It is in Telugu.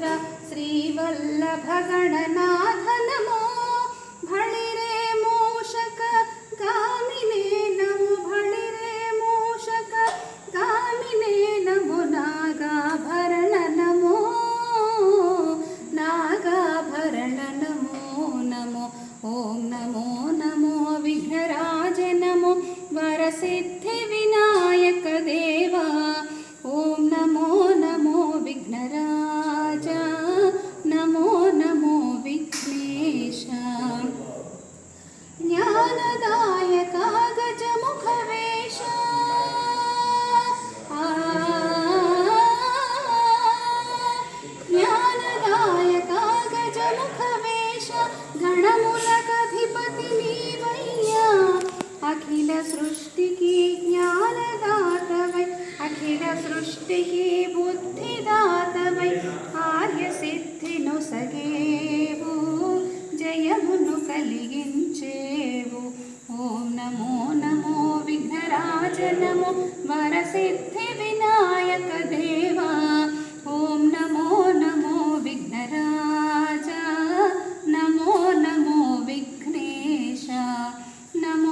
ಶ್ರೀವಲ್ಲಭಗಣನಾಥನಮೋ ಶ್ರೀವಲ್ಲಭಗಣನಾಥ ನಮೋ ಭಳಿರೆ ಮೂಷಕ ಗಾಮಿನೇ ನಮೋ ಭಳಿರೆ ಮೂಷಕ ಗಾಮಿನೇ ನಮೋ ನಾಗಾಭರಣ ನಮೋ ನಾಗಾಭರಣ ನಮೋ ನಮೋ ಓಂ ನಮೋ ನಮೋ ವಿಘ್ನರಾಜ ನಮೋ ವರಸಿದ್ಧಿ राजा, नमो नमो विघ्नेश ज्ञानदायक गजमुखवेश ज्ञानदायक गज मुखवेश गणमूलकधिपति वैया अखिल सृष्टि की नीवय्या अखिल सृष्टि की बुद्धिदा వై సిద్ధిను సగేవు జయమును కలిగించేవు. ఓం నమో నమో విఘ్నరాజ నమో వరసిద్ధి వినాయక దేవా. ఓం నమో నమో విఘ్నరాజ నమో నమో విఘ్నేశ. నమో